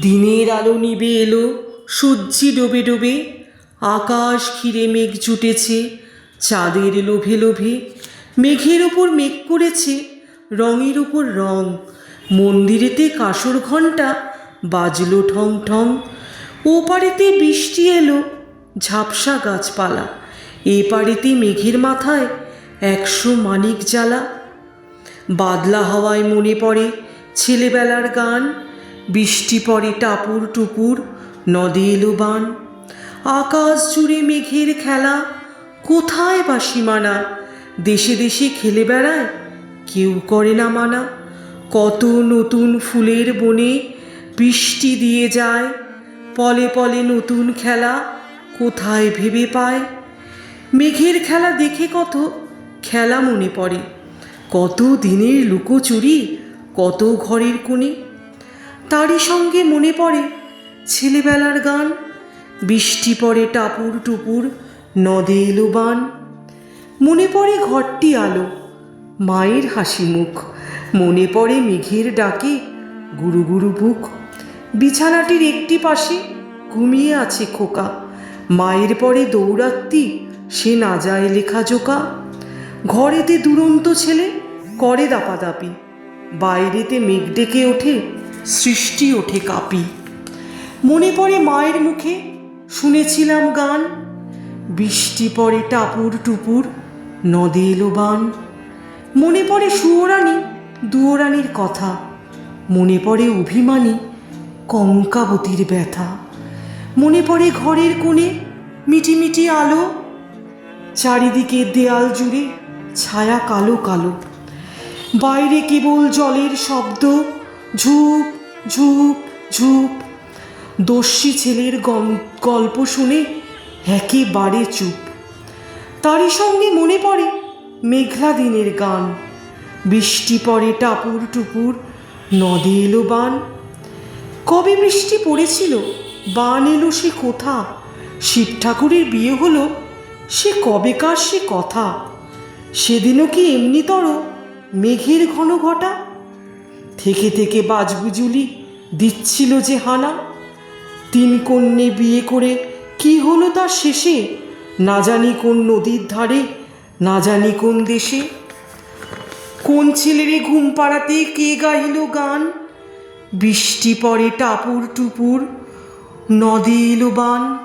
দিনের আলো নিবে এলো, সূর্যি ডোবে ডোবে, আকাশ ঘিরে মেঘ জুটেছে, চাঁদের লোভে লোভে, মেঘের ওপর মেঘ করেছে, রঙের ওপর রং, মন্দিরেতে কাসর ঘণ্টা বাজলো ঠং ঠং ও বৃষ্টি এলো, ঝাপসা গাছপালা এ পারেতে মেঘের মাথায় একশো মানিক জ্বালা, বাদলা হাওয়ায় মনে পড়ে ছেলেবেলার গান বৃষ্টি পড়ে টাপুর টুপুর নদে এলো আকাশ জুড়ে মেঘের খেলা, কোথায় বা সীমানা? দেশে দেশে খেলে বেড়ায়, কেউ করে না মানা। কত নতুন ফুলের বনে বৃষ্টি দিয়ে যায়, পলে পলে নতুন খেলা কোথায় ভেবে পায়? মেঘের খেলা দেখে কত খেলা মনে পড়ে। কত দিনের লুকোচুরি, কত ঘরের কোণে। তারই সঙ্গে মনে পড়ে ছেলেবেলার গান। বৃষ্টি পড়ে টাপুর টুপুর, নদে এলো বান। মনে পড়ে ঘরটি আলো, মায়ের হাসি মুখ। মনে পড়ে মেঘের ডাকে গুরু গুরু বুক। বিছানাটির একটি পাশে ঘুমিয়ে আছে খোকা। মায়ের পরে দৌড়াত্তি সে না যায় লেখা জোকা। ঘরেতে দুরন্ত ছেলে করে দাপাদাপি, বাইরেতে মেঘ ডেকে ওঠে সৃষ্টি ওঠে কাপি। মনে পড়ে মায়ের মুখে, শুনেছিলাম গান। বৃষ্টি পড়ে টাপুর টুপুর, নদে এলো বান। মনে পড়ে সুয়োরানী, দুয়োরানীর কথা। মনে পড়ে অভিমানী, কঙ্কাবতীর ব্যথা। মনে পড়ে ঘরের কোণে, মিটিমিটি আলো। চারিদিকে দেয়াল জুড়ে, ছায়া কালো কালো। বাইরে কেবল জলের শব্দ। ঝুপ ঝুপ ঝুপ। দস্যি ছেলের গল্প শুনে একেবারে চুপ। তারই সঙ্গে মনে পড়ে মেঘলা দিনের গান। বৃষ্টি পড়ে টাপুর টুপুর নদে এলো বান। কবে বৃষ্টি পড়েছিল, বান এলো সে কোথা? শিব ঠাকুরের বিয়ে হলো, সে কবেকার সে কথা? সেদিনও কি এমনিতর মেঘের ঘন ঘটা? থেকে থেকে বাজবুজুলি দিচ্ছিল যে হানা তিন কন্যে বিয়ে করে কি হলো তার শেষে? না জানি কোন নদীর ধারে, না জানি কোন দেশে। কোন ছেলেরে ঘুম পাড়াতে কে গাইল গান? বৃষ্টি পড়ে টাপুর টুপুর, নদে এলো বান।